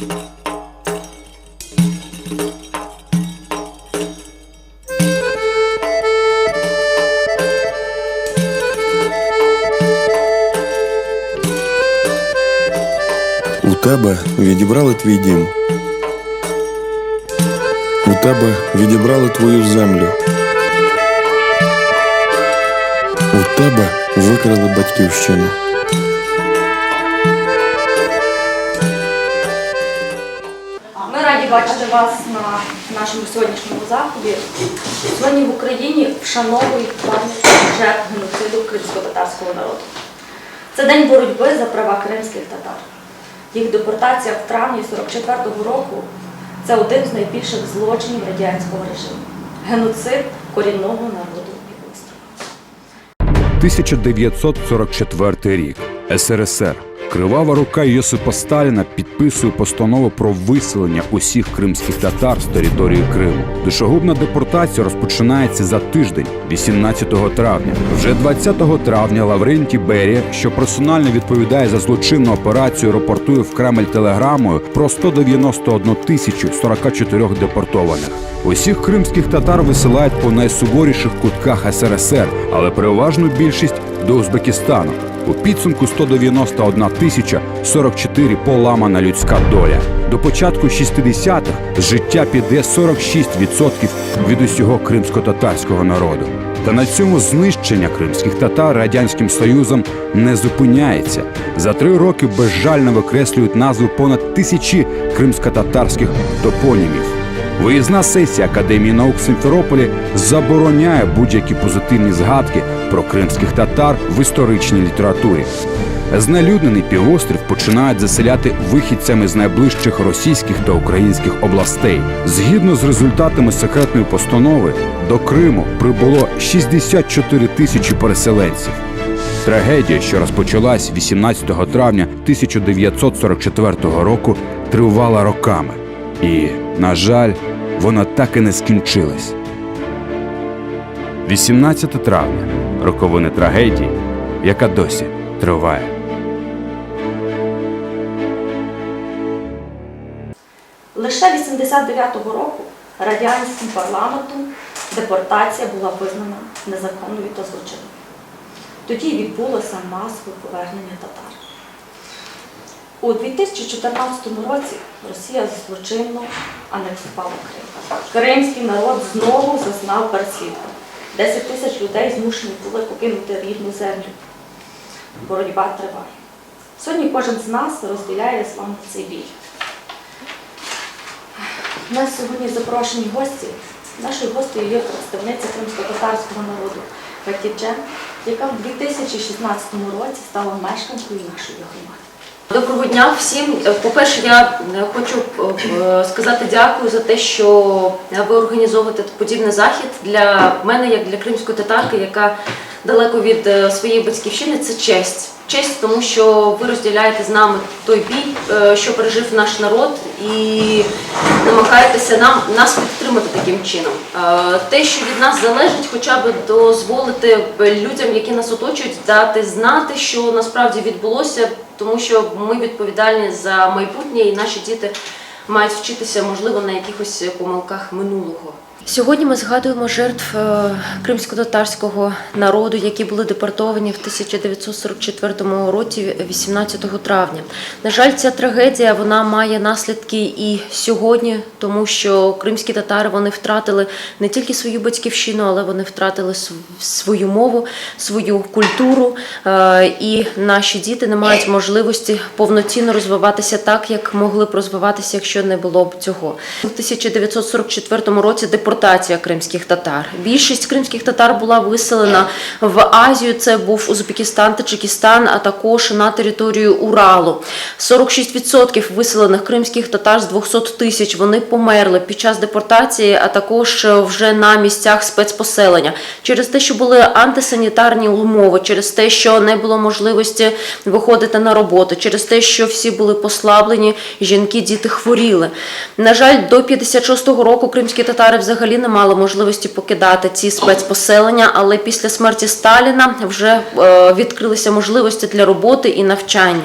У тебе відібрали твій дім. У тебе відібрали твою землю. У тебе викрали батьківщину. Бачити вас на нашому сьогоднішньому заході. Сьогодні в Україні вшановують пам'ять жертв геноциду кримсько-татарського народу. Це день боротьби за права кримських татар. Їх депортація в травні 44-го року це один з найбільших злочинів радянського режиму. Геноцид корінного народу півострова. 1944 рік. СРСР. Кривава рука Йосипа Сталіна підписує постанову про виселення усіх кримських татар з території Криму. Душогубна депортація розпочинається за тиждень, 18 травня. Вже 20 травня Лаврентій Берія, що персонально відповідає за злочинну операцію, рапортує в Кремль телеграмою про 191 тисячу 44 депортованих. Усіх кримських татар висилають по найсуворіших кутках СРСР, але переважну більшість до Узбекистану. У підсумку 191 тисяча 44 поламана людська доля. До початку 60-х з життя піде 46% від усього кримсько-татарського народу. Та на цьому знищення кримських татар радянським союзом не зупиняється. За три роки безжально викреслюють назви понад тисячі кримсько-татарських топонімів. Виїзна сесія Академії наук в Симферополі забороняє будь-які позитивні згадки про кримських татар в історичній літературі. Знелюднений півострів починають заселяти вихідцями з найближчих російських та українських областей. Згідно з результатами секретної постанови, до Криму прибуло 64 тисячі переселенців. Трагедія, що розпочалась 18 травня 1944 року, тривала роками. І, на жаль, вона так і не скінчилась. 18 травня роковини трагедії, яка досі триває. Лише 89-го року радянським парламентом депортація була визнана незаконною та злочинною. Тоді відбулося масове повернення татар. У 2014 році Росія злочинно анексувала Крим. Кримський народ знову зазнав переслідування. 10 тисяч людей змушені були покинути рідну землю. Боротьба триває. Сьогодні кожен з нас розділяє з вами цей біль. У нас сьогодні запрошені гості. Нашою гостею є представниця кримсько-татарського народу Хатіджен, яка в 2016 році стала мешканкою нашої громади. Доброго дня всім. Е, По-перше, я е, хочу е, сказати дякую за те, що ви організовуєте подібний захід для мене, як для кримської татарки, яка далеко від своєї батьківщини. Це честь. Честь, тому що ви розділяєте з нами той бій, е, що пережив наш народ, і намагаєтеся нам нас підтримати таким чином. Е, Те, що від нас залежить, хоча б дозволити людям, які нас оточують, дати знати, що насправді відбулося, тому що ми відповідальні за майбутнє, і наші діти мають вчитися, можливо, на якихось помилках минулого. Сьогодні ми згадуємо жертв е, кримсько-татарського народу, які були депортовані в 1944 році, 18 травня. На жаль, ця трагедія вона має наслідки і сьогодні, тому що кримські татари вони втратили не тільки свою батьківщину, але вони втратили свою мову, свою культуру. е, І наші діти не мають можливості повноцінно розвиватися так, як могли б розвиватися, якщо не було б цього. У 1944 році депортація кримських татар. Більшість кримських татар була виселена в Азію. Це був Узбекистан, Таджикистан, а також на територію Уралу. 46% виселених кримських татар з 200 тисяч вони померли під час депортації, а також вже на місцях спецпоселення через те, що були антисанітарні умови, через те, що не було можливості виходити на роботу, через те, що всі були послаблені, жінки, діти хворіли. На жаль, до 56-го року кримські татари взагалі не мали можливості покидати ці спецпоселення, але після смерті Сталіна вже е, відкрилися можливості для роботи і навчання.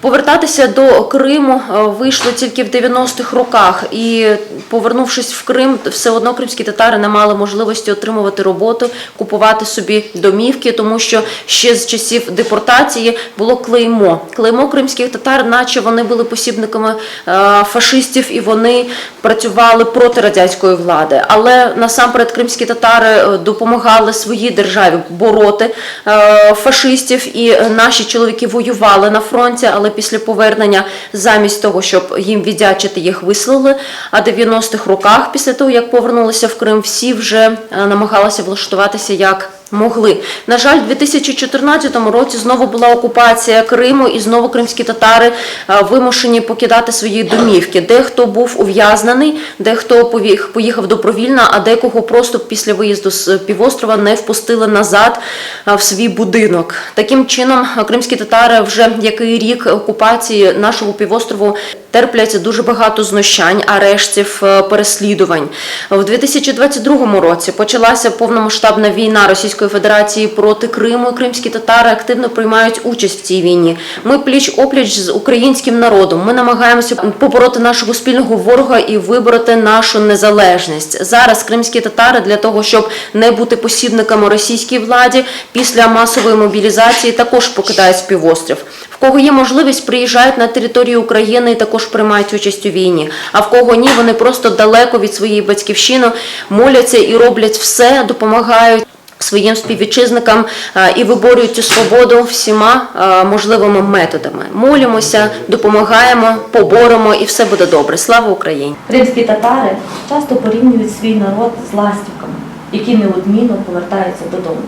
Повертатися до Криму е, вийшло тільки в 90-х роках, і повернувшись в Крим, все одно кримські татари не мали можливості отримувати роботу, купувати собі домівки, тому що ще з часів депортації було клеймо. Клеймо кримських татар, наче вони були посібниками е, фашистів і вони працювали проти радянської влади. Але насамперед кримські татари е, допомагали своїй державі бороти е, фашистів, і наші чоловіки воювали на фронті, але після повернення, замість того, щоб їм віддячити, їх вислали. А 90-х роках, після того як повернулися в Крим, всі вже е, намагалися влаштуватися як. Могли на жаль, у 2014 році знову була окупація Криму, і знову кримські татари е, вимушені покидати свої домівки. Дехто був ув'язнений, дехто поїхав добровільно, а декого просто після виїзду з півострова не впустили назад е, в свій будинок. Таким чином, е, кримські татари вже який рік окупації нашого півострову терплять дуже багато знущань, арештів, е, переслідувань. В 2022 році почалася повномасштабна війна Російської Федерації проти Криму. Кримські татари активно приймають участь в цій війні. Ми пліч опліч з українським народом. Ми намагаємося побороти нашого спільного ворога і вибороти нашу незалежність. Зараз кримські татари для того, щоб не бути посібниками російській владі, після масової мобілізації також покидають півострів. В кого є можливість, приїжджають на територію України і також приймають участь у війні. А в кого ні, вони просто далеко від своєї батьківщини моляться і роблять все, допомагають. Своїм співвітчизникам е, і виборюють цю свободу всіма е, можливими методами. Молимося, допомагаємо, поборемо, і все буде добре. Слава Україні! Кримські татари часто порівнюють свій народ з ластівками, які неодмінно повертаються додому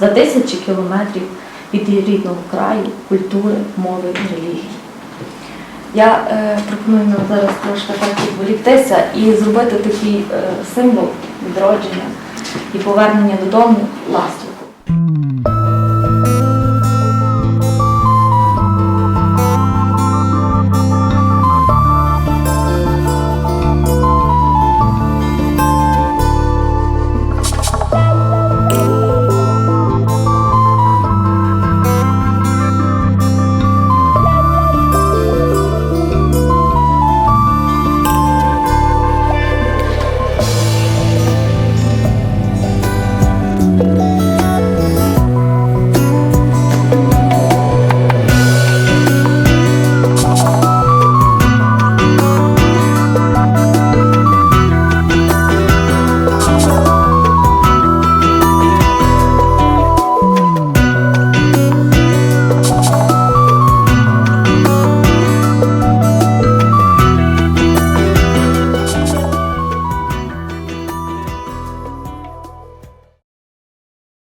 за тисячі кілометрів від рідного краю, культури, мови і релігії. Я е, пропоную нам зараз трошки так відволіктися і зробити такий е, символ відродження і повернення додому ластівку.